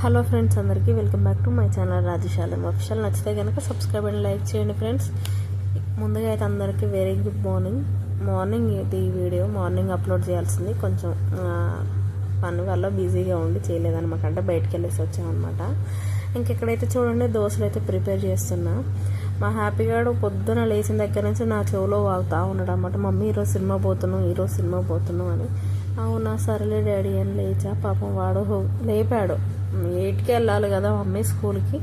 Hello friends అందరికీ welcome back to my channel Rajasalam official నచ్చితే కనుక సబ్స్క్రైబ్ అండ్ లైక్ చేయండి ఫ్రెండ్స్. ముందుగా అయితే అందరికీ వెరీ గుడ్ మార్నింగ్ మార్నింగ్ ఇది వీడియో? మార్నింగ్ అప్లోడ్ చేయాల్సింది. కొంచెం పని వల్ల బిజీగా ఉండి చేయలేదన్నమాట. అంటే బయటికి వెళ్ళేసి వచ్చామన్నమాట. ఇంకెక్కడైతే చూడండి దోశలు అయితే ప్రిపేర్ చేస్తున్నా. మా హ్యాపీగాడు పొద్దున లేచిన దగ్గర నుంచి నా చెవులో వాగుతా ఉన్నాడు అనమాట మమ్మీ ఈరోజు సినిమా పోతున్నాం ఈరోజు సినిమా పోతున్నాం అని. అవునా సరేలే డాడీ అని లేచా. పాపం వాడు హో- లేపాడు. ఎయిట్కి వెళ్ళాలి కదా మమ్మీ స్కూల్కి?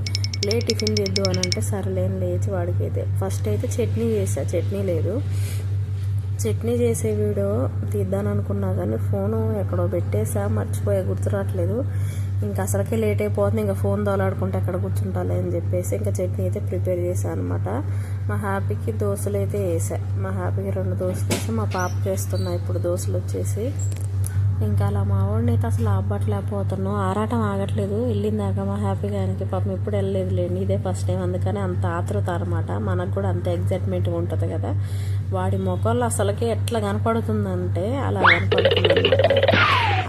లేట్ టిఫిన్ చేద్దు అని అంటే సరేలే లేచి వాడికి అయితే ఫస్ట్ అయితే చట్నీ చేసా చట్నీ లేదు. చట్నీ చేసే వీడియో తీద్దాను అనుకున్నా కానీ ఫోను ఎక్కడో పెట్టేసా మర్చిపోయా గుర్తు రావట్లేదు. ఇంకా అసలుకే లేట్ అయిపోతుంది ఇంకా ఫోన్ దోలాడుకుంటే ఎక్కడ కూర్చుంటాలే అని చెప్పేసి ఇంకా చట్నీ అయితే ప్రిపేర్ చేశాను అనమాట మా హ్యాపీకి దోశలు అయితే వేసా మా హ్యాపీకి రెండు దోశలు వేసి మా పాప చేస్తున్నా ఇప్పుడు దోశలు వచ్చేసి. ఇంకా అలా మా వాడిని అయితే అసలు ఆపట్లేకపోతున్నాం. ఆరాటం ఆగట్లేదు. వెళ్ళిందాక మా హ్యాపీగా ఆయనకి పాపం ఎప్పుడు వెళ్ళలేదు లేండి. ఇదే ఫస్ట్ టైం అందుకని అంత ఆతృత అనమాట మనకు కూడా అంత ఎగ్జైట్మెంట్ ఉంటుంది కదా. వాడి ముఖంలో అసలుకి ఎట్లా కనపడుతుందంటే అలా కనపడుతుంది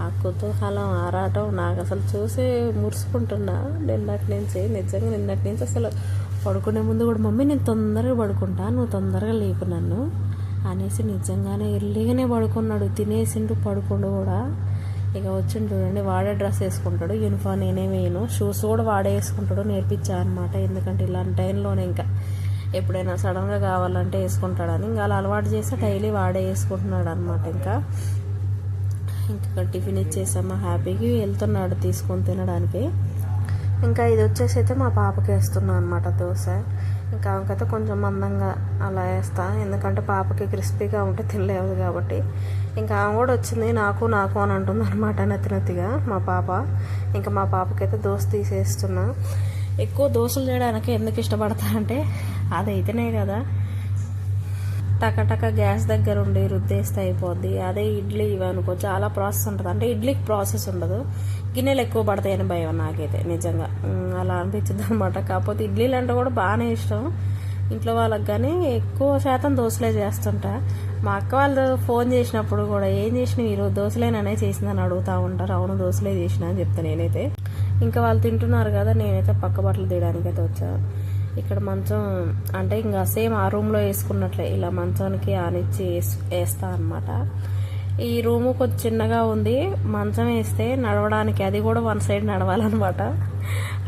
ఆ కుతూహలం ఆరాటం నాకు అసలు చూసి మురుసుకుంటున్నా. నిన్నటి నుంచి నిజంగా నిన్నటి నుంచి అసలు పడుకునే ముందు కూడా మమ్మీ నేను తొందరగా పడుకుంటా. నువ్వు తొందరగా లేపు నన్ను. అనేసి నిజంగానే ఎర్లీగానే పడుకున్నాడు. తినేసిండు పడుకుండు కూడా. ఇక వచ్చిండు చూడండి వాడే డ్రెస్ వేసుకుంటాడు యూనిఫామ్ నేనే వేయను. షూస్ కూడా వాడే వేసుకుంటాడు నేర్పించా అనమాట ఎందుకంటే ఇలాంటి టైంలోనే ఇంకా ఎప్పుడైనా సడన్గా కావాలంటే వేసుకుంటాడని ఇంకా అలా అలవాటు చేస్తే డైలీ వాడే వేసుకుంటున్నాడు అనమాట ఇంకా. ఇంకా టిఫిన్ ఇచ్చేసామా హ్యాపీకి వెళ్తున్నాడు తీసుకొని తినడానికి. ఇంకా ఇది వచ్చేసి అయితే మా పాపకి వేస్తున్నాను అనమాట దోశ. ఇంకా ఆమెకైతే కొంచెం మందంగా అలా వేస్తా. ఎందుకంటే పాపకి క్రిస్పీగా ఉంటే తినలేదు కాబట్టి. ఇంకా ఆమె కూడా వచ్చింది నాకు నాకు అని అంటుంది అనమాట నెత్తినెత్తిగా మా పాప. ఇంకా మా పాపకైతే దోశ తీసేస్తున్నా. ఎక్కువ దోశలు చేయడానికి ఎందుకు ఇష్టపడతా అంటే అదైతేనే కదా. టకటక గ్యాస్ దగ్గర ఉండి రుద్దేస్తే అయిపోద్ది. అదే ఇడ్లీ ఇవనుకో చాలా ప్రాసెస్ ఉంటుంది. అంటే ఇడ్లీకి ప్రాసెస్ ఉండదు. గిన్నెలు ఎక్కువ పడతాయని భయం నాకైతే నిజంగా. అలా అనిపించింది అనమాట కాకపోతే ఇడ్లీలు అంటే కూడా బాగానే ఇష్టం. ఇంట్లో వాళ్ళకి కానీ ఎక్కువ శాతం దోశలే చేస్తుంటా. మా అక్క వాళ్ళు ఫోన్ చేసినప్పుడు కూడా ఏం చేసిన ఈరోజు? దోశలేననే చేసిందని అడుగుతూ ఉంటారు. అవును దోశలే చేసిన అని చెప్తాను నేనైతే. ఇంకా వాళ్ళు తింటున్నారు కదా నేనైతే పక్క బట్టలు తీయడానికి అయితే ఇక్కడ మంచం అంటే ఇంకా సేమ్ ఆ రూమ్లో వేసుకున్నట్లే ఇలా మంచానికి ఆనిచ్చి వేస్- వేస్తా అనమాట ఈ రూము కొంచెం చిన్నగా ఉంది. మంచం వేస్తే నడవడానికి అది కూడా వన్ సైడ్ నడవాలన్నమాట.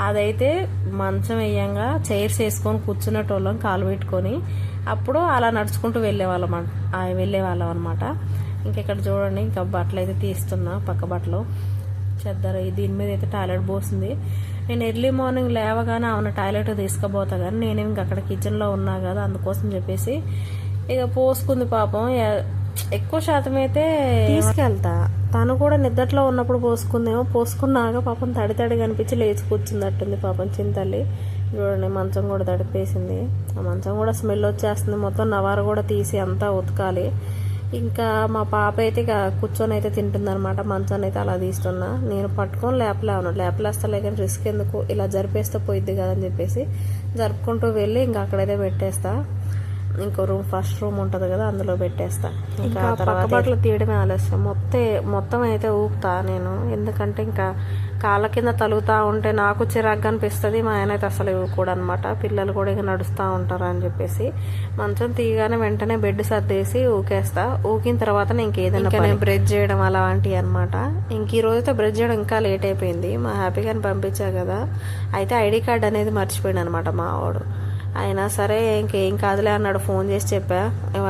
అదైతే మంచం వేయంగా చైర్స్ వేసుకొని కూర్చునేటోళ్ళం కాలు పెట్టుకొని. అప్పుడు అలా నడుచుకుంటూ వెళ్ళేవాళ్ళం వెళ్ళేవాళ్ళం అనమాట ఇంకెక్కడ చూడండి ఇంకా బట్టలు అయితే తీస్తున్నా పక్క బట్టలు. చెద్దరు దీని మీద అయితే టాయిలెట్ పోసింది. నేను ఎర్లీ మార్నింగ్ లేవగానే ఆమె టాయిలెట్ తీసుకుపోతా కానీ నేను ఇంకా అక్కడ కిచెన్లో ఉన్నా కదా అందుకోసం చెప్పేసి ఇక పోసుకుంది పాపం. ఎక్కువ శాతం అయితే తీసుకెళ్తా. తను కూడా నిద్దట్లో ఉన్నప్పుడు పోసుకుందేమో. పోసుకున్నాక పాపం తడి తడి కనిపించి లేచి కూర్చుందట్టుంది పాపం చింతల్లి చూడండి మంచం కూడా తడిపేసింది. ఆ మంచం కూడా స్మెల్ వచ్చేస్తుంది. మొత్తం నవారు కూడా తీసి అంతా ఉతకాలి. ఇంకా మా పాప అయితే ఇక కూర్చొని అయితే తింటుందన్నమాట. మంచాన్ని అయితే అలా తీస్తున్నా. నేను పట్టుకొని లేపలే ఉన్నాను లేపలేస్తలే కానీ రిస్క్ ఎందుకు? ఇలా జరిపేస్తే పోయిద్ది కదా అని చెప్పేసి జరుపుకుంటూ వెళ్ళి ఇంకా అక్కడైతే పెట్టేస్తా. ఇంకో రూమ్ ఫస్ట్ రూమ్ ఉంటుంది కదా అందులో పెట్టేస్తా. ఇంకా పక్క బట్టలు తీయడమే ఆలస్యం. మొత్తం మొత్తం అయితే ఊపుతా నేను. ఎందుకంటే ఇంకా కాళ్ళ కింద తలుగుతా ఉంటే నాకు చిరాగ్గా అనిపిస్తుంది. మా ఆయన అయితే అసలు కూడా అనమాట పిల్లలు కూడా ఇక నడుస్తూ ఉంటారు అని చెప్పేసి మంచం తీయగానే వెంటనే బెడ్ సర్దేసి ఊకేస్తా. ఊకిన తర్వాత ఇంకేదైనా నేను బ్రెడ్ చేయడం అలాంటివి అనమాట ఇంక ఈ రోజైతే బ్రెడ్ చేయడం ఇంకా లేట్ అయిపోయింది. మా హ్యాపీగాని పంపించా కదా. అయితే ఐడి కార్డ్ అనేది మర్చిపోయాడు అనమాట మా వాడు అయినా సరే ఇంకేం కాదులే అన్నాడు. ఫోన్ చేసి చెప్పా.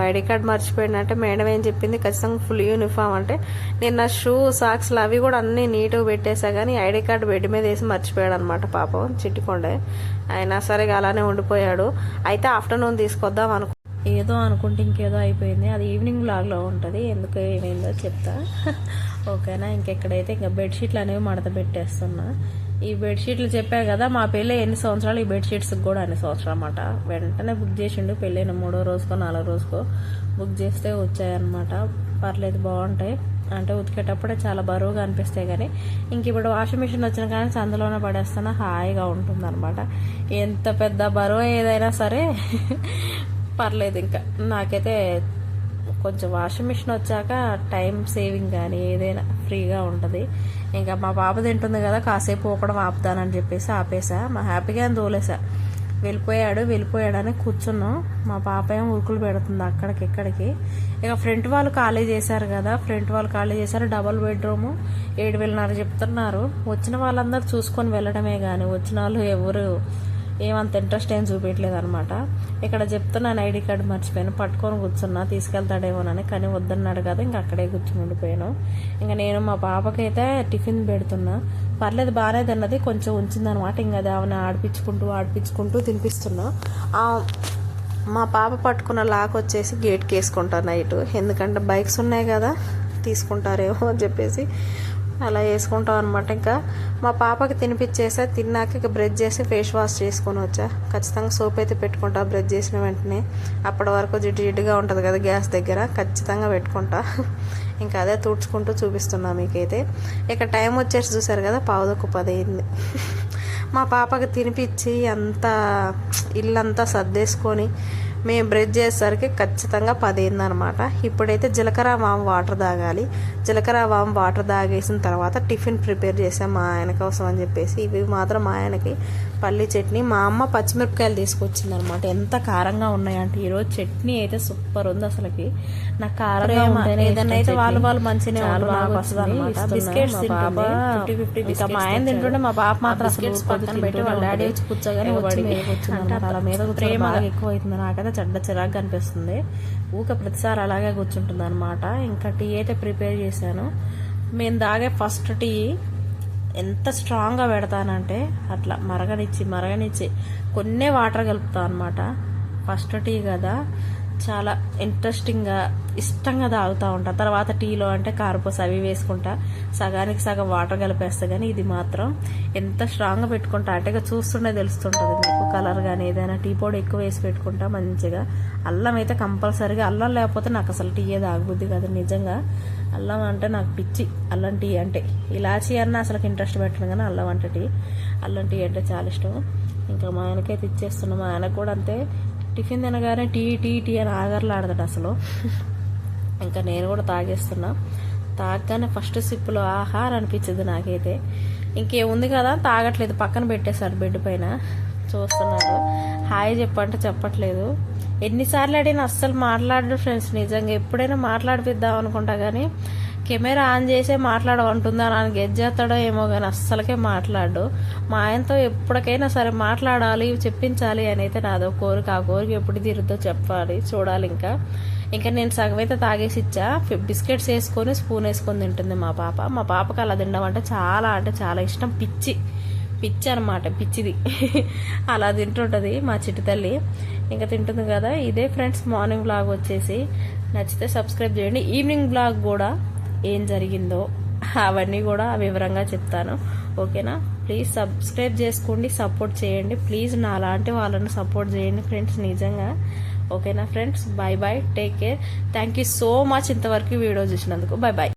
ఐడి కార్డ్ మర్చిపోయిందంటే మేడం ఏం చెప్పింది? ఖచ్చితంగా ఫుల్ యూనిఫామ్ అంటే నేను నా షూ సాక్స్లు అవి కూడా అన్నీ నీట్గా పెట్టేసా కానీ ఐడి కార్డ్ బెడ్ మీద వేసి మర్చిపోయాడు అనమాట పాపం. చిట్టుకొండే. అయినా సరే అలానే ఉండిపోయాడు. అయితే ఆఫ్టర్నూన్ తీసుకొద్దాం అనుకు ఏదో అనుకుంటే ఇంకేదో అయిపోయింది. అది ఈవినింగ్ బ్లాగ్లో ఉంటుంది. ఎందుకు ఏమైందో చెప్తా. ఓకేనా? ఇంకెక్కడైతే ఇంకా బెడ్షీట్లు అనేవి మడత పెట్టేస్తున్నా. ఈ బెడ్షీట్లు చెప్పా కదా మా పెళ్ళి ఎన్ని సంవత్సరాలు? ఈ బెడ్షీట్స్కి కూడా అన్ని సంవత్సరాలు అనమాట వెంటనే బుక్ చేసిండు పెళ్ళైన మూడో రోజుకో నాలుగో రోజుకో బుక్ చేస్తే వచ్చాయన్నమాట. పర్లేదు బాగుంటాయి. అంటే ఉతికేటప్పుడే చాలా బరువుగా అనిపిస్తాయి కానీ ఇంక ఇప్పుడు వాషింగ్ మిషన్ వచ్చిన కానీ అందులోనే పడేస్తున్నా హాయిగా ఉంటుందన్నమాట. ఎంత పెద్ద బరువు ఏదైనా సరే పర్లేదు ఇంకా నాకైతే కొంచెం వాషింగ్ మిషన్ వచ్చాక టైం సేవింగ్ కానీ ఏదైనా ఫ్రీగా ఉంటుంది. ఇంకా మా పాప తింటుంది కదా కాసేపు ఊపడం ఆపుతానని చెప్పేసి ఆపేసా. మా హ్యాపీగా అని తోలేసా. వెళ్ళిపోయాడు వెళ్ళిపోయాడని కూర్చున్నాం. మా పాప ఏం ఉరుకులు పెడుతుంది అక్కడికి ఇక్కడికి. ఇక ఫ్రంట్ వాళ్ళు ఖాళీ చేశారు కదా ఫ్రంట్ వాళ్ళు ఖాళీ చేశారు డబల్ బెడ్రూమ్ ఏడు వేలన్నర చెప్తున్నారు. వచ్చిన వాళ్ళందరూ చూసుకొని వెళ్ళడమే కానీ వచ్చిన వాళ్ళు ఎవరు ఏమంత ఇంట్రెస్ట్ ఏం చూపించలేదు అనమాట ఇక్కడ చెప్తున్నాను ఐడి కార్డు మర్చిపోయాను. పట్టుకొని కూర్చున్నా తీసుకెళ్తాడేమోనని కానీ వద్దన్నాడు కదా ఇంకా అక్కడే కూర్చుని ఉండిపోయాను. ఇంకా నేను మా పాపకైతే టిఫిన్ పెడుతున్నా. పర్లేదు బాగానే తిన్నది కొంచెం ఉంచిందనమాట ఇంకా అది ఆమెను ఆడిపించుకుంటూ ఆడిపించుకుంటూ తినిపిస్తున్నా. మా పాప పట్టుకున్న లాక్ వచ్చేసి గేట్కి వేసుకుంటా నైట్. ఎందుకంటే బైక్స్ ఉన్నాయి కదా తీసుకుంటారేమో అని చెప్పేసి. అలా వేసుకుంటాం అనమాట ఇంకా మా పాపకి తినిపించేసా తిన్నాక ఇక బ్రష్ చేసి ఫేస్ వాష్ చేసుకొని వచ్చా. ఖచ్చితంగా సోప్ అయితే పెట్టుకుంటా బ్రష్ చేసిన వెంటనే. అప్పటి వరకు జిడ్డు జిడ్డుగా ఉంటుంది కదా గ్యాస్ దగ్గర ఖచ్చితంగా పెట్టుకుంటా. ఇంకా అదే తుడుచుకుంటూ చూపిస్తున్నా మీకైతే. ఇక టైం వచ్చేసి చూసారు కదా పావుదొక్క పది అయింది మా పాపకి తినిపించి అంతా ఇల్లంతా సర్దేసుకొని మేము బ్రష్ చేసేసరికి ఖచ్చితంగా పది అనమాట ఇప్పుడైతే జీలకర్ర వామ్ వాటర్ తాగాలి. జీలకర్ర వామ్ వాటర్ తాగేసిన తర్వాత టిఫిన్ ప్రిపేర్ చేసాం మా ఆయన కోసం అని చెప్పేసి ఇవి మాత్రం మా ఆయనకి పల్లి చట్నీ మా అమ్మ పచ్చిమిరపకాయలు తీసుకొచ్చింది అనమాట ఎంత కారంగా ఉన్నాయంటే ఈరోజు చట్నీ అయితే సూపర్ ఉంది అసలుకి. నాకు కారంగా ఉంటేనే ఏదైనా అయితే వాళ్ళు వాళ్ళు మంచిగా బిస్కెట్స్ ఫిఫ్టీ ఫిఫ్టీ మా ఆయన తింటుంటే మా పాప మాత్రం అసలు పక్కన పెట్టి వాళ్ళ డాడీ వచ్చి కూర్చోగానే వచ్చి మీద కూర్చుంది అలా మీద ప్రేమ ఎక్కువ అవుతుంది నాకైతే చెడ్డ చిరాకు కనిపిస్తుంది ఊక ప్రతిసారి అలాగే కూర్చుంటుంది అనమాట ఇంకా టీ అయితే ప్రిపేర్ చేశాను. మేము తాగే ఫస్ట్ టీ ఎంత స్ట్రాంగ్గా పెడతానంటే అట్లా మరగనిచ్చి మరగనిచ్చి కొన్నే వాటర్ కలుపుతా అనమాట ఫస్ట్ టీ కదా. చాలా ఇంట్రెస్టింగ్గా ఇష్టంగా తాగుతూ ఉంటా. తర్వాత టీలో అంటే కారపూస అవి వేసుకుంటా. సగానికి సగం వాటర్ కలిపేస్తా కానీ ఇది మాత్రం ఎంత స్ట్రాంగ్గా పెట్టుకుంటా అంటే చూస్తుండే తెలుస్తుంటుంది మీకు. కలర్ కానీ ఏదైనా టీ పొడి ఎక్కువ వేసి పెట్టుకుంటా మంచిగా. అల్లం అయితే కంపల్సరీగా అల్లం లేకపోతే నాకు అసలు టీ తాగబుద్ది కాదు నిజంగా. అల్లం అంటే నాకు పిచ్చి. అల్లం టీ అంటే ఇలాచి అన్న అసలు ఇంట్రెస్ట్ పెట్టను కానీ అల్లం అంటే టీ అల్లం టీ అంటే చాలా ఇష్టం ఇంకా మా ఆయనకైతే ఇచ్చేస్తున్నాం మా ఆయనకు కూడా అంతే. టిఫిన్ తినగానే టీ టీ టీ అని ఆగర్లాడతాడు అసలు. ఇంకా నేను కూడా తాగేస్తున్నా. తాగగానే ఫస్ట్ సిప్పులో ఆహార అనిపించింది నాకైతే. ఇంకేముంది కదా తాగట్లేదు. పక్కన పెట్టేశారు బెడ్ పైన. చూస్తున్నాడు. హాయ్ చెప్పంటే చెప్పట్లేదు. ఎన్నిసార్లు అడిగినా అస్సలు మాట్లాడు ఫ్రెండ్స్. నిజంగా ఎప్పుడైనా మాట్లాడిపిద్దాం అనుకుంటా కానీ కెమెరా ఆన్ చేసే మాట్లాడమంటుందా నాకు గెజ్ చేస్తాడో ఏమో కానీ అస్సలకే మాట్లాడు. మా ఆయనతో ఎప్పటికైనా సరే మాట్లాడాలి చెప్పించాలి అని అయితే నాదో కోరిక. ఆ కోరిక ఎప్పుడు తీరుద్దో చెప్పాలి చూడాలి ఇంకా. ఇంకా నేను సగం అయితే తాగేసి ఇచ్చా. బిస్కెట్స్ వేసుకొని స్పూన్ వేసుకొని తింటుంది మా పాప. మా పాపకి అలా తినడం అంటే చాలా అంటే చాలా ఇష్టం. పిచ్చి. పిచ్చి అనమాట పిచ్చిది. అలా తింటుంటుంది మా చిట్టి తల్లి. ఇంకా తింటుంది కదా. ఇదే ఫ్రెండ్స్ మార్నింగ్ బ్లాగ్ వచ్చేసి. నచ్చితే సబ్స్క్రైబ్ చేయండి. ఈవినింగ్ బ్లాగ్ కూడా ఏం జరిగిందో అవన్నీ కూడా వివరంగా చెప్తాను. ఓకేనా? ప్లీజ్ సబ్స్క్రైబ్ చేసుకోండి సపోర్ట్ చేయండి. ప్లీజ్ నా అలాంటి వాళ్ళని సపోర్ట్ చేయండి ఫ్రెండ్స్ నిజంగా. ఓకేనా friends bye bye take care thank you so much ఇంతవరకు వీడియో చూసినందుకు. Bye bye